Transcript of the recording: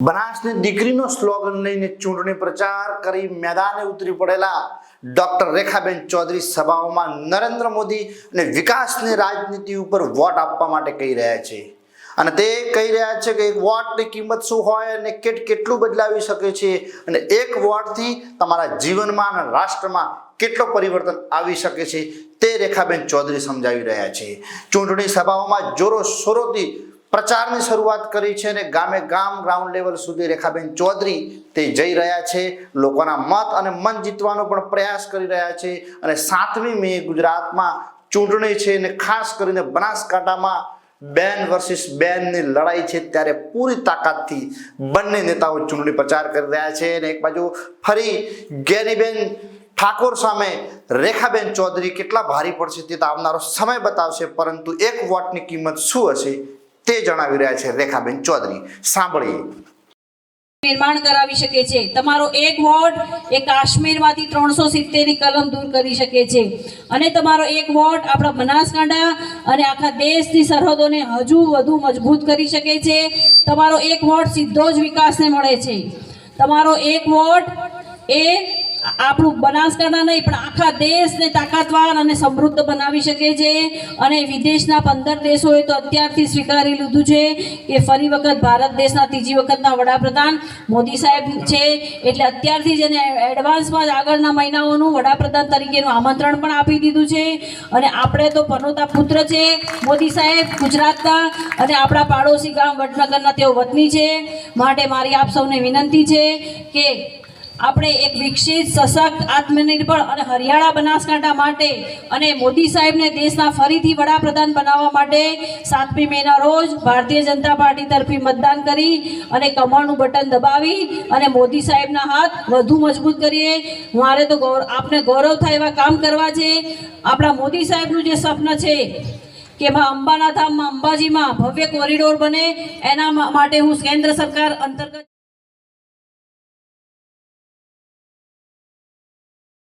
બનાસની દીકરીનો સ્લોગન લઈને ચૂંટણી પ્રચાર કરી મેદાને ઉતરી પડેલા ડોક્ટર રેખાબેન ચૌધરી સભાઓમાં નરેન્દ્ર મોદી અને વિકાસની રાજનીતિ ઉપર વોટ આપવા માટે કહી રહ્યા છે. અને તે કહી રહ્યા છે કે એક વોટની કિંમત શું હોય અને કેટ કેટલું બદલાવી શકે છે અને એક વોટથી તમારા જીવનમાં અને રાષ્ટ્રમાં કેટલો પરિવર્તન આવી શકે છે તે રેખાબેન ચૌધરી સમજાવી રહ્યા છે. ચૂંટણી સભાઓમાં જોરો શોરોથી પ્રચારની શરૂઆત કરી છે અને ગામે ગામ ગ્રાઉન્ડ લેવલ સુધી રેખાબેન ચૌધરી તે જઈ રહ્યા છે. લોકોના મત અને મન જીતવાનો પણ પ્રયાસ કરી રહ્યા છે અને સાતમી મે ગુજરાતમાં ચૂંટણી છે અને ખાસ કરીને બનાસકાંઠામાં બેન વર્સિસ બેનની લડાઈ છે ત્યારે પૂરી તાકાતથી બંને નેતાઓ ચૂંટણી પ્રચાર કરી રહ્યા છે અને એક બાજુ ફરી ગેનીબેન ઠાકોર સામે રેખાબેન ચૌધરી કેટલા ભારી પડશે તે તો આવનારો સમય બતાવશે, પરંતુ એક વોટની કિંમત શું હશે તે જણાવી રહ્યા છે રેખાબેન ચૌધરી. સાંભળીએ. નિર્માણ કરાવી શકે છે. તમારો એક વોટ એ કાશ્મીરમાંથી ત્રણસો સિત્તેરની કલમ દૂર કરી શકે છે. અને તમારો એક વોટ આપણા બનાસકાંઠા અને આખા દેશની સરહદોને હજુ વધુ મજબૂત કરી શકે છે. તમારો એક વોટ સીધો જ વિકાસને મળે છે. તમારો એક વોટ એ આપણું બનાસકાંઠા નહીં, પણ આખા દેશને તાકાતવાર અને સમૃદ્ધ બનાવી શકે છે. અને વિદેશના પંદર દેશોએ તો અત્યારથી સ્વીકારી લીધું છે કે ફરી વખત ભારત દેશના ત્રીજી વખતના વડાપ્રધાન મોદી સાહેબ છે. એટલે અત્યારથી જ એને એડવાન્સમાં જ આગળના મહિનાઓનું વડાપ્રધાન તરીકેનું આમંત્રણ પણ આપી દીધું છે. અને આપણે તો પનોતા પુત્ર છે મોદી સાહેબ, ગુજરાતના અને આપણા પાડોશી ગામ વડનગરના તેઓ વતની છે. માટે મારી આપ સૌને વિનંતી છે કે આપણે એક વિકસિત, સશક્ત, આત્મનિર્ભર અને હરિયાળા બનાસકાંઠા માટે અને મોદી સાહેબને દેશના ફરીથી વડાપ્રધાન બનાવવા માટે સાતમી મેના રોજ ભારતીય જનતા પાર્ટી તરફી મતદાન કરી અને કમળનું બટન દબાવી અને મોદી સાહેબના હાથ વધુ મજબૂત કરીએ. મારે તો ગૌર, આપને ગૌરવ થાય એવા કામ કરવા છે. આપણા મોદી સાહેબનું જે સ્વપ્ન છે કે માં અંબાના ધામમાં, અંબાજીમાં ભવ્ય કોરિડોર બને, એના માટે હું કેન્દ્ર સરકાર અંતર્ગત